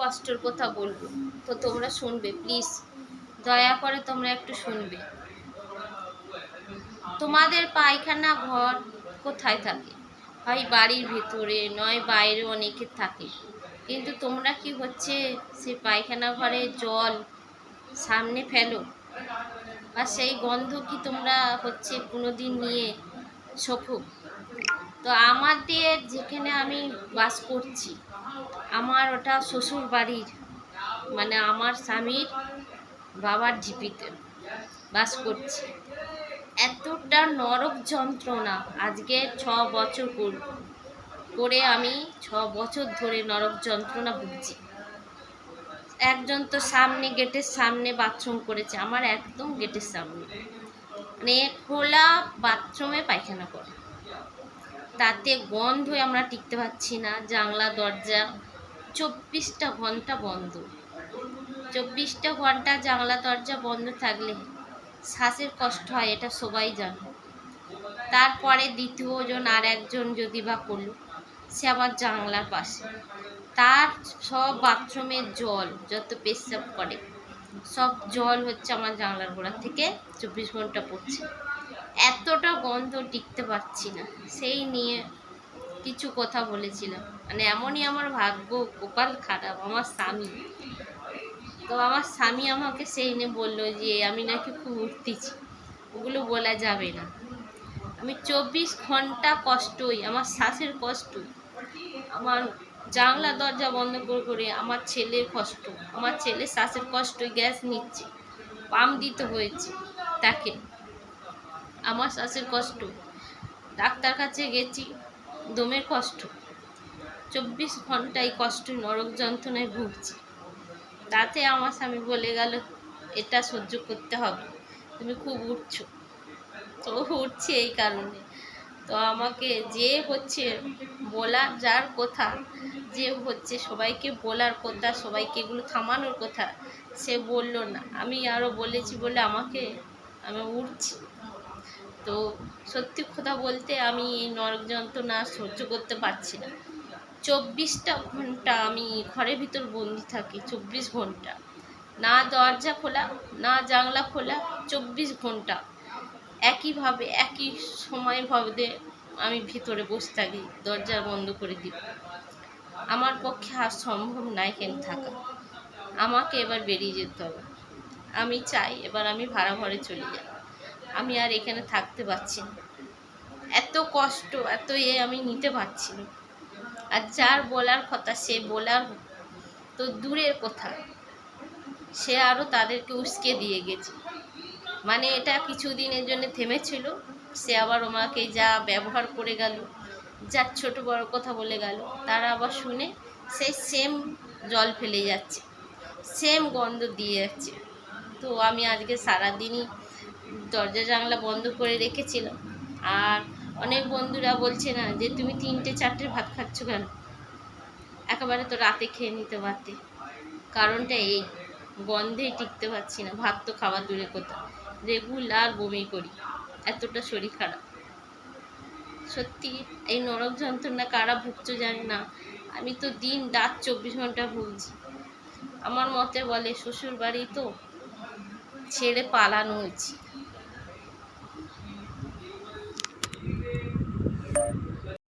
কষ্টের কথা বলব। তো তোমরা শুনবে প্লিজ দয়া করে তোমরা একটু শুনবে। তোমাদের পায়খানা ঘর কোথায় থাকে? হয় বাড়ির ভেতরে, নয় বাইরে অনেকে থাকে। কিন্তু তোমরা কি হচ্ছে, সেই পায়খানা ঘরে জল সামনে ফেলো? আর সেই গন্ধ কি তোমরা হচ্ছে কোনোদিন নিয়ে শোফো তো আমাদের যেখানে আমি বাস করছি আমার ওটা শ্বশুর বাড়ির মানে আমার স্বামীর বাবার ঝিপিতে বাস করছি। এতটা নরক যন্ত্রণা আজকে ছ বছর করে আমি ছ বছর ধরে নরক যন্ত্রণা ভুগছি। একজন তো সামনে গেটের সামনে বাথরুম করেছে, আমার একদম গেটের সামনে। মানে খোলা বাথরুমে পায়খানা করে। তাতে গন্ধে আমরা টিকতে পারছি না, জানলা, দরজা, চব্বিশটা ঘণ্টা বন্ধ। চব্বিশটা ঘণ্টা জানলা, দরজা বন্ধ থাকলে শ্বাসের কষ্ট হয়, এটা সবাই জানে। তারপরে দ্বিতীয়জন আর একজন যদি বা করল, সে আবার জানলার পাশে। তার সব বাথরুমের জল, যত পেশাব করে, সব জল হচ্ছে আমার জানলার গোড়া থেকে চব্বিশ ঘণ্টা পড়ছে। এতটা গন্ধ টিকতে পারছি না। সেই নিয়ে কিছু কথা বলেছিলাম। মানে এমনই আমার ভাগ্য, কপাল খারাপ, আমার স্বামী। তো আমার স্বামী আমাকে সেই নিয়ে বলল যে, আমি নাকি খুব উঠতেছি। ওগুলো বলা যাবে না। আমি চব্বিশ ঘণ্টা কষ্টই, আমার শ্বাসের কষ্ট। আমার জানলা দরজা বন্ধ করে করে আমার ছেলের কষ্ট। আমার ছেলে শ্বাসের কষ্ট গ্যাস নিচ্ছে, পাম্প দিতে হয়েছে তাকে। আমার শ্বাসের কষ্ট। ডাক্তার কাছে গেছি, দমের কষ্ট। চব্বিশ ঘন্টায় কষ্ট, নরক যন্ত্রণায় ভুগছি। তাতে আমার স্বামী বলে গেল, এটা সহ্য করতে হবে। তুমি খুব উঠছো। তো উঠছি এই কারণে। তো আমাকে যে হচ্ছে বলার যার কথা, যে হচ্ছে সবাইকে বলার কথা, সবাইকে এগুলো থামানোর কথা, সে বলল না। আমি আরও বলেছি বলে আমাকে, আমি উঠছি। তো সত্যি কথা বলতে আমি এই নরক যন্ত্রণা সহ্য করতে পারছি না। চব্বিশটা ঘণ্টা আমি ঘরের ভিতর বন্দি থাকি, চব্বিশ ঘণ্টা। না দরজা খোলা, না জানলা খোলা, চব্বিশ ঘণ্টা। একইভাবে, একই সময় ভাবে আমি ভিতরে বসে থাকি, দরজা বন্ধ করে দিই। আমার পক্ষে আর সম্ভব না এখানে থাকা। আমাকে এবার বেরিয়ে যেতে হবে। আমি চাই এবার আমি ভাড়া ঘরে চলে যাই। আমি আর এখানে থাকতে পারছি না। এত কষ্ট, এত এ আমি নিতে পারছি না। আর যার বলার কথা, সে বলার তো দূরের কথা। সে আরও তাদেরকে উস্কে দিয়ে গেছে। মানে এটা কিছুদিনের জন্য থেমেছিল। সে আবার আমাকে যা ব্যবহার করে গেল, যা ছোট বড় কথা বলে গেল, তারা আবার শুনে সেই সেম জল ফেলে যাচ্ছে। সেম গন্ধ দিয়ে যাচ্ছে। তো আমি আজকে সারাদিনই দরজা জানলা বন্ধ করে রেখেছিলাম আর অনেক বন্ধুরা বলছে না যে, তুমি তিনটে চারটে ভাত খাচ্ছ কেন? একেবারে তো রাতে খেয়ে নিতে পারতে। কারণটা এই, গন্ধেই টিকতে পারছি না। ভাত তো খাওয়া দূরে কোথাও। রেগুলার বমি করি। এতটা শরীর খারাপ। সত্যি, এই নরক যন্ত্রণা কারা ভুগছো জানি না। আমি তো দিন রাত চব্বিশ ঘণ্টা ভুগছি। আমার মতে বলে শ্বশুর বাড়ি তো ছেড়ে পালানো উচিত।